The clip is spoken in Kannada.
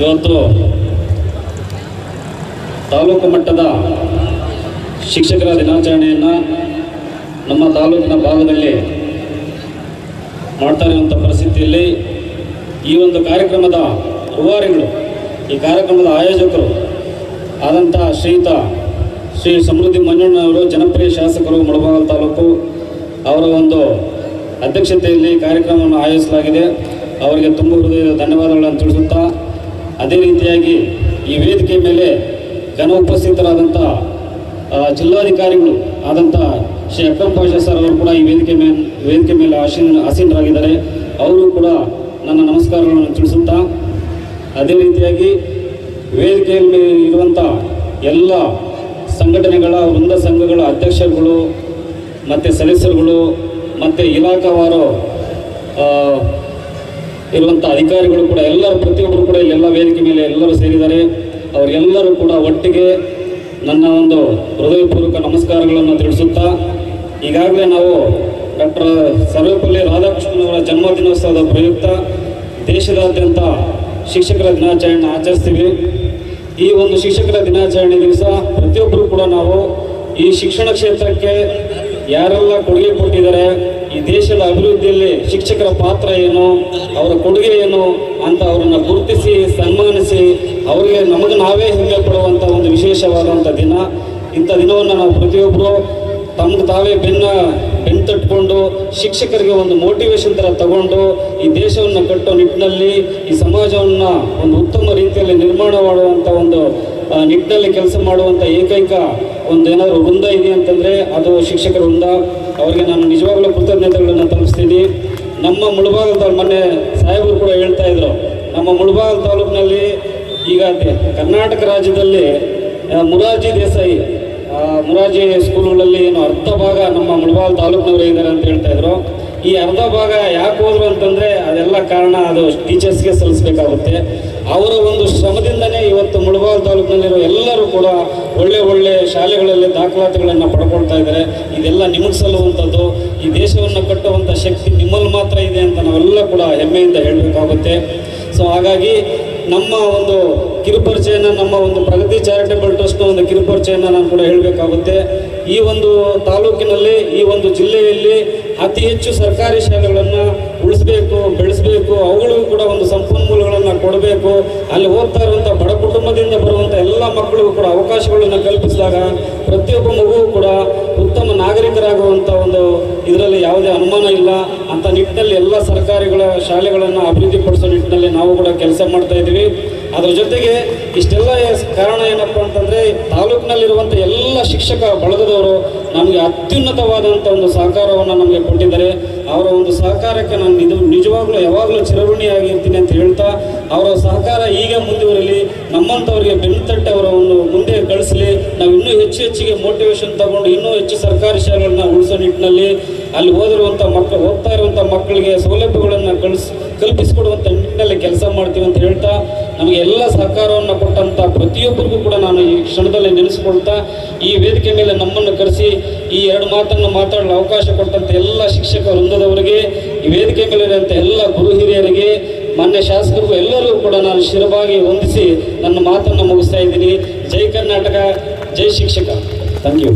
ಇವತ್ತು ತಾಲೂಕು ಮಟ್ಟದ ಶಿಕ್ಷಕರ ದಿನಾಚರಣೆಯನ್ನು ನಮ್ಮ ತಾಲೂಕಿನ ಭಾಗದಲ್ಲಿ ಮಾಡ್ತಾ ಇರುವಂಥ ಪರಿಸ್ಥಿತಿಯಲ್ಲಿ ಈ ಒಂದು ಕಾರ್ಯಕ್ರಮದ ರೂವಾರಿಗಳು, ಈ ಕಾರ್ಯಕ್ರಮದ ಆಯೋಜಕರು ಆದಂಥ ಶ್ರೀಯುತ ಶ್ರೀ ಸಮೃದ್ಧಿ ಮಂಜಣ್ಣವರು ಜನಪ್ರಿಯ ಶಾಸಕರು, ಮುಳಬಾಗಲ್ ತಾಲೂಕು ಅವರ ಒಂದು ಅಧ್ಯಕ್ಷತೆಯಲ್ಲಿ ಕಾರ್ಯಕ್ರಮವನ್ನು ಆಯೋಜಿಸಲಾಗಿದೆ. ಅವರಿಗೆ ತುಂಬ ಹೃದಯದ ಧನ್ಯವಾದಗಳನ್ನು ತಿಳಿಸುತ್ತಾ ಅದೇ ರೀತಿಯಾಗಿ ಈ ವೇದಿಕೆ ಮೇಲೆ ಜನ ಉಪಸ್ಥಿತರಾದಂಥ ಜಿಲ್ಲಾಧಿಕಾರಿಗಳು ಆದಂಥ ಶ್ರೀ ಅಕ್ರಮ್ ಪಾಷಾ ಸರ್ ಅವರು ಕೂಡ ಈ ವೇದಿಕೆ ಮೇಲೆ ವೇದಿಕೆ ಮೇಲೆ ಆಸೀನ ಆಸೀನರಾಗಿದ್ದಾರೆ. ಅವರು ಕೂಡ ನನ್ನ ನಮಸ್ಕಾರಗಳನ್ನು ತಿಳಿಸುತ್ತಾ, ಅದೇ ರೀತಿಯಾಗಿ ವೇದಿಕೆಯಲ್ಲಿ ಇರುವಂಥ ಎಲ್ಲ ಸಂಘಟನೆಗಳ, ವೃಂದ ಸಂಘಗಳ ಅಧ್ಯಕ್ಷರುಗಳು, ಮತ್ತು ಸದಸ್ಯರುಗಳು, ಮತ್ತು ಇಲಾಖಾವಾರು ಇರುವಂಥ ಅಧಿಕಾರಿಗಳು ಕೂಡ ಎಲ್ಲರೂ, ಪ್ರತಿಯೊಬ್ಬರು ಕೂಡ ಇಲ್ಲೆಲ್ಲ ವೇದಿಕೆ ಮೇಲೆ ಎಲ್ಲರೂ ಸೇರಿದ್ದಾರೆ. ಅವರೆಲ್ಲರೂ ಕೂಡ ಒಟ್ಟಿಗೆ ನನ್ನ ಒಂದು ಹೃದಯಪೂರ್ವಕ ನಮಸ್ಕಾರಗಳನ್ನು ತಿಳಿಸುತ್ತಾ, ಈಗಾಗಲೇ ನಾವು ಡಾಕ್ಟರ್ ಸರ್ವೇಪಲ್ಲಿ ಅವರ ಜನ್ಮದಿನೋತ್ಸವದ ಪ್ರಯುಕ್ತ ದೇಶದಾದ್ಯಂತ ಶಿಕ್ಷಕರ ದಿನಾಚರಣೆ ಆಚರಿಸ್ತೀವಿ. ಈ ಒಂದು ಶಿಕ್ಷಕರ ದಿನಾಚರಣೆ ದಿವಸ ಪ್ರತಿಯೊಬ್ಬರು ಕೂಡ ನಾವು ಈ ಶಿಕ್ಷಣ ಕ್ಷೇತ್ರಕ್ಕೆ ಯಾರೆಲ್ಲ ಕೊಡುಗೆ ಕೊಟ್ಟಿದ್ದಾರೆ ಈ ದೇಶದ ಅಭಿವೃದ್ಧಿಯಲ್ಲಿ ಶಿಕ್ಷಕರ ಪಾತ್ರ ಏನು, ಅವರ ಕೊಡುಗೆ ಏನು ಅಂತ ಅವರನ್ನು ಗುರುತಿಸಿ, ಸನ್ಮಾನಿಸಿ ಅವರಿಗೆ ನಮಗೆ ನಾವೇ ಹೆಮ್ಮೆ ಪಡುವಂಥ ಒಂದು ವಿಶೇಷವಾದಂಥ ದಿನ. ಇಂಥ ದಿನವನ್ನು ನಾವು ಪ್ರತಿಯೊಬ್ಬರು ತಮ್ಗೆ ತಾವೇ ಬೆನ್ನ ಬೆನ್ನು ತಟ್ಕೊಂಡು ಶಿಕ್ಷಕರಿಗೆ ಒಂದು ಮೋಟಿವೇಶನ್ ಥರ ತಗೊಂಡು ಈ ದೇಶವನ್ನು ಕಟ್ಟೋ ನಿಟ್ಟಿನಲ್ಲಿ, ಈ ಸಮಾಜವನ್ನು ಒಂದು ಉತ್ತಮ ರೀತಿಯಲ್ಲಿ ನಿರ್ಮಾಣ ಮಾಡುವಂಥ ಒಂದು ನಿಟ್ಟಿನಲ್ಲಿ ಕೆಲಸ ಮಾಡುವಂಥ ಏಕೈಕ ಒಂದು ಏನಾದರೂ ವೃಂದ ಇದೆ ಅಂತಂದರೆ ಅದು ಶಿಕ್ಷಕರ ವೃಂದ. ಅವರಿಗೆ ನಾನು ನಿಜವಾಗ್ಲೂ ಕೃತಜ್ಞತೆಗಳನ್ನು ತಲುಪಿಸ್ತೀನಿ. ನಮ್ಮ ಮುಳಬಾಗದ ಮೊನ್ನೆ ಸಾಹೇಬರು ಕೂಡ ಹೇಳ್ತಾ ಇದ್ರು, ನಮ್ಮ ಮುಳಬಾಗಲ್ ತಾಲೂಕಿನಲ್ಲಿ ಈಗ ಕರ್ನಾಟಕ ರಾಜ್ಯದಲ್ಲಿ ಮುರಾರ್ಜಿ ದೇಸಾಯಿ ಮುರಾರ್ಜಿ ಸ್ಕೂಲ್ಗಳಲ್ಲಿ ಏನು ಅರ್ಧ ಭಾಗ ನಮ್ಮ ಮುಳಬಾಲ್ ತಾಲೂಕಿನವರೇ ಇದ್ದಾರೆ ಅಂತ ಹೇಳ್ತಾ ಇದ್ರು. ಈ ಅರ್ಧ ಭಾಗ ಯಾಕೆ ಹೋದ್ರು ಅಂತಂದ್ರೆ ಅದೆಲ್ಲ ಕಾರಣ ಅದು ಟೀಚರ್ಸ್ಗೆ ಸಲ್ಲಿಸಬೇಕಾಗುತ್ತೆ. ಅವರ ಒಂದು ಶ್ರಮದಿಂದನೇ ಇವತ್ತು ಮುಳಬಾಲ್ ತಾಲೂಕಿನಲ್ಲಿರೋ ಎಲ್ಲರೂ ಕೂಡ ಒಳ್ಳೆ ಒಳ್ಳೆ ಶಾಲೆಗಳಲ್ಲಿ ದಾಖಲಾತಿಗಳನ್ನು ಪಡ್ಕೊಳ್ತಾ ಇದ್ದಾರೆ. ಇದೆಲ್ಲ ನಿಮಗೆ ಸಲ್ಲುವಂಥದ್ದು ಈ ದೇಶವನ್ನು ಕಟ್ಟುವಂಥ ಶಕ್ತಿ ನಿಮ್ಮಲ್ಲಿ ಮಾತ್ರ ಇದೆ ಅಂತ ನಾವೆಲ್ಲ ಕೂಡ ಹೆಮ್ಮೆಯಿಂದ ಹೇಳಬೇಕಾಗುತ್ತೆ. ಸೊ ಹಾಗಾಗಿ ನಮ್ಮ ಒಂದು ಕಿರುಪರಿಚಯನ ನಮ್ಮ ಒಂದು ಪ್ರಗತಿ ಚಾರಿಟೇಬಲ್ ಟ್ರಸ್ಟ್ನ ಒಂದು ಕಿರುಪರಿಚಯನ ನಾನು ಕೂಡ ಹೇಳಬೇಕಾಗುತ್ತೆ. ಈ ಒಂದು ತಾಲೂಕಿನಲ್ಲಿ, ಈ ಒಂದು ಜಿಲ್ಲೆಯಲ್ಲಿ ಅತಿ ಹೆಚ್ಚು ಸರ್ಕಾರಿ ಶಾಲೆಗಳನ್ನು ಉಳಿಸ್ಬೇಕು, ಬೆಳೆಸಬೇಕು ಅವುಗಳಿಗೂ ಕೂಡ ಒಂದು ಸಂಪನ್ಮೂಲಗಳನ್ನು ಕೊಡಬೇಕು. ಅಲ್ಲಿ ಓದ್ತಾ ಇರುವಂಥ ಬಡ ಕುಟುಂಬದಿಂದ ಬರುವಂಥ ಎಲ್ಲ ಮಕ್ಕಳಿಗೂ ಕೂಡ ಅವಕಾಶಗಳನ್ನು ಕಲ್ಪಿಸಿದಾಗ ಪ್ರತಿಯೊಬ್ಬ ಮಗುವು ಕೂಡ ಉತ್ತಮ ನಾಗರಿಕರಾಗುವಂಥ ಒಂದು ಇದರಲ್ಲಿ ಯಾವುದೇ ಅನುಮಾನ ಇಲ್ಲ. ಅಂತ ನಿಟ್ಟಿನಲ್ಲಿ ಎಲ್ಲ ಸರ್ಕಾರಿಗಳ ಶಾಲೆಗಳನ್ನು ಅಭಿವೃದ್ಧಿಪಡಿಸೋ ನಿಟ್ಟಿನಲ್ಲಿ ನಾವು ಕೂಡ ಕೆಲಸ ಮಾಡ್ತಾ ಇದ್ದೀವಿ. ಅದ್ರ ಜೊತೆಗೆ ಇಷ್ಟೆಲ್ಲ ಕಾರಣ ಏನಪ್ಪ ಅಂತಂದರೆ ತಾಲೂಕಿನಲ್ಲಿರುವಂಥ ಎಲ್ಲ ಶಿಕ್ಷಕ ಬಳಗದವರು ನಮಗೆ ಅತ್ಯುನ್ನತವಾದಂಥ ಒಂದು ಸಹಕಾರವನ್ನು ನಮಗೆ ಕೊಟ್ಟಿದ್ದಾರೆ. ಅವರ ಒಂದು ಸಹಕಾರಕ್ಕೆ ನಾನು ಇದು ನಿಜವಾಗ್ಲೂ ಯಾವಾಗಲೂ ಚಿರಋಣಿಯಾಗಿರ್ತೀನಿ ಅಂತ ಹೇಳ್ತಾ, ಅವರ ಸಹಕಾರ ಈಗ ಮುಂದುವರಿಲಿ ನಮ್ಮಂಥವ್ರಿಗೆ ಅವರ ಒಂದು ಮುಂದೆ ಕಳಿಸಲಿ, ನಾವು ಇನ್ನೂ ಹೆಚ್ಚು ಹೆಚ್ಚಿಗೆ ಮೋಟಿವೇಶನ್ ತಗೊಂಡು ಇನ್ನೂ ಹೆಚ್ಚು ಸರ್ಕಾರಿ ಶಾಲೆಗಳನ್ನ ಉಳಿಸೋ ನಿಟ್ಟಿನಲ್ಲಿ ಅಲ್ಲಿ ಓದಿರುವಂಥ ಮಕ್ಕಳು ಹೋಗ್ತಾ ಇರುವಂಥ ಮಕ್ಕಳಿಗೆ ಸೌಲಭ್ಯಗಳನ್ನು ಕಳಿಸ್ ಕಲ್ಪಿಸಿಕೊಡುವಂಥ ನಿಟ್ಟಿನಲ್ಲಿ ಕೆಲಸ ಮಾಡ್ತೀವಿ ಅಂತ ಹೇಳ್ತಾ ನಮಗೆ ಎಲ್ಲ ಸಹಕಾರವನ್ನು ಕೊಟ್ಟಂಥ ಪ್ರತಿಯೊಬ್ಬರಿಗೂ ಕೂಡ ನಾನು ಈ ಕ್ಷಣದಲ್ಲಿ ನೆನೆಸ್ಕೊಳ್ತಾ ಈ ವೇದಿಕೆ ಮೇಲೆ ನಮ್ಮನ್ನು ಕರೆಸಿ ಈ ಎರಡು ಮಾತನ್ನು ಮಾತಾಡಲು ಅವಕಾಶ ಕೊಟ್ಟಂಥ ಎಲ್ಲ ಶಿಕ್ಷಕ ವೃಂದದವರಿಗೆ, ಈ ವೇದಿಕೆ ಮೇಲೆ ಇರುವಂಥ ಎಲ್ಲ ಗುರು ಹಿರಿಯರಿಗೆ, ಮಾನ್ಯ ಶಾಸಕರಿಗೂ ಎಲ್ಲರಿಗೂ ಕೂಡ ನಾನು ಶಿರವಾಗಿ ವಂದಿಸಿ ನನ್ನ ಮಾತನ್ನು ಮುಗಿಸ್ತಾ ಇದ್ದೀನಿ. ಜೈ ಕರ್ನಾಟಕ, ಜೈ ಶಿಕ್ಷಕ. Thank you.